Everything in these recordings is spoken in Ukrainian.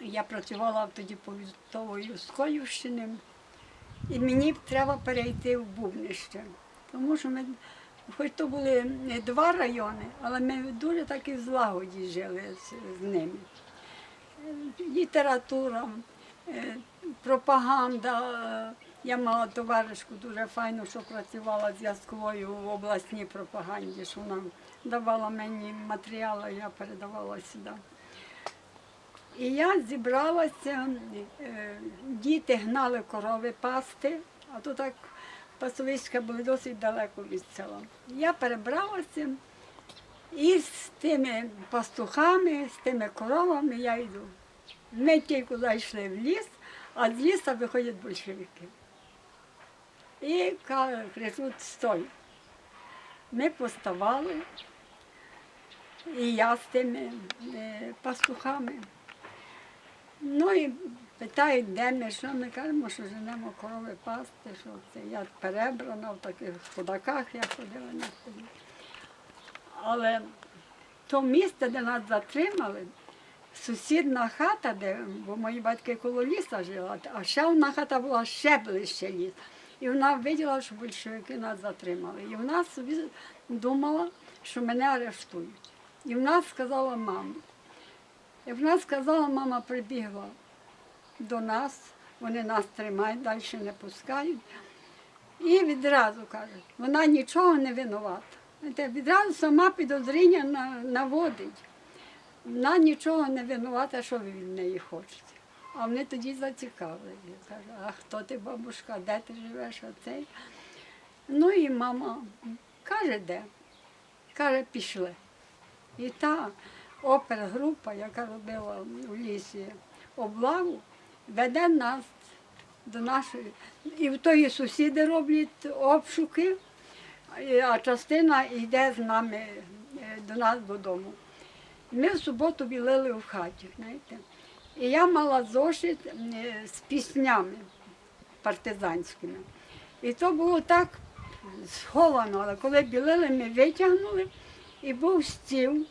Я працювала тоді повітовою Сколівщини, і мені треба перейти в Бубнище. Тому що ми, хоч то були два райони, але ми дуже так і в злагоді жили з, з ними. Е, Література, е, пропаганда. е, Я мала товаришку дуже файну, що працювала зв'язковою в обласній пропаганді, що вона давала мені матеріали, я передавала сюди. І я зібралася, е, діти гнали корови пасти, а то так пасовиська були досить далеко від села. Я перебралася і з тими пастухами, з тими коровами я йду. Ми тільки зайшли в ліс, а з лісу виходять большевики. І ка- кричуть стой. Ми поставали, і я з тими е, пастухами. Ну і питають, де ми, що ми кажемо, що женемо корови пасти, що це я перебрана в таких ходаках, я ходила на ході. Але то місце, де нас затримали, сусідна хата, де, бо мої батьки коло ліса жили, а ще одна хата була ще ближче ліс. І вона виділа, що большевики нас затримали. І вона собі думала, що мене арештують. І вона сказала мамі. І вона сказала, мама прибігла до нас, вони нас тримають, далі не пускають. І відразу кажуть, вона нічого не винувата. Відразу сама підозріння наводить. Вона нічого не винувата, що ви від неї хочете. А вони тоді зацікавили. Кажуть, а хто ти, бабушка, де ти живеш? Оцей? Ну і мама каже, де? Каже, пішли. І та опергрупа, яка робила у лісі облаву, веде нас до нашої. І в тої сусіди роблять обшуки, а частина йде з нами е, до нас додому. Ми в суботу білили в хаті, знаєте. І я мала зошит е, з піснями партизанськими. І то було так сховано, але коли білили, ми витягнули, і був стіл.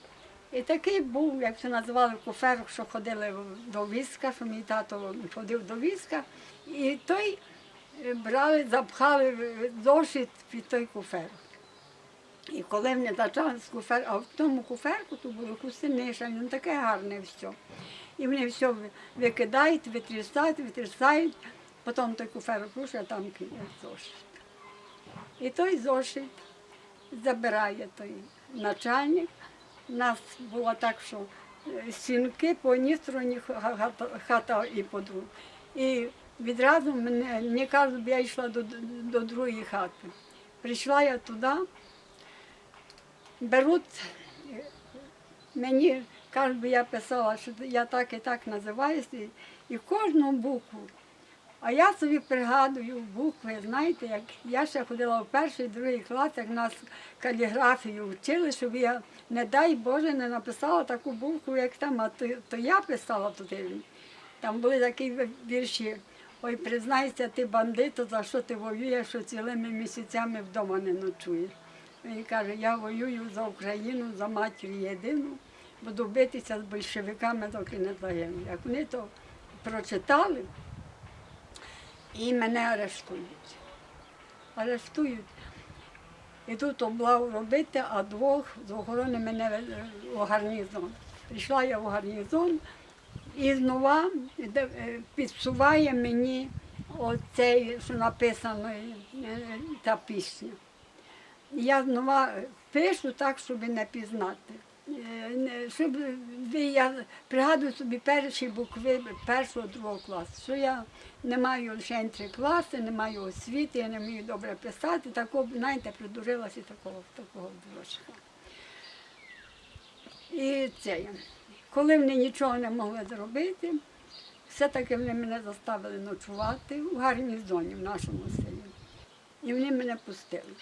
І такий був, як це називали, куферок, що ходили до війська, що мій тато ходив до війська. І той е, брали, запхали зошит під той куферок. І коли вони почали з куфер, а в тому куферку то були хустини, ну таке гарне все. І вони все викидають, витрясають, витрясають, потім той куферок рушить, а там зошит. І той зошит забирає той начальник. У нас було так, що е, стінки по одній хата і по другій. І відразу мене, мені кажуть, я йшла до, до другої хати. Прийшла я туди, беруть е, мені, кажуть, я писала, що я так і так називаюся, і кожну букву. А я собі пригадую букви, знаєте, як я ще ходила в перший, другий клас, як нас каліграфію вчили, щоб я, не дай Боже, не написала таку букву, як там, а то, то я писала туди. Там були такі вірші. Ой, признайся, ти бандито, за що ти воюєш, що цілими місяцями вдома не ночуєш. Він каже, я воюю за Україну, за матір єдину, буду битися з большевиками, доки не загину. Як вони то прочитали, і мене арештують. Арештують. Ідуть облаву робити, а двох з охорони мене ве- у гарнізон. Прийшла я в гарнізон і знову е, підсуває мені оцей, що написано, е, е, та пісня. Я знову пишу так, щоб не пізнати. Е, Щоб я пригадую собі перші букви першого другого класу, що я не маю лише три класи, не маю освіти, я не вмію добре писати, такого, знаєте, придужилася такого, такого дошка. І це, коли вони нічого не могли зробити, все-таки вони мене заставили ночувати в гарнізоні в нашому селі. І вони мене пустили.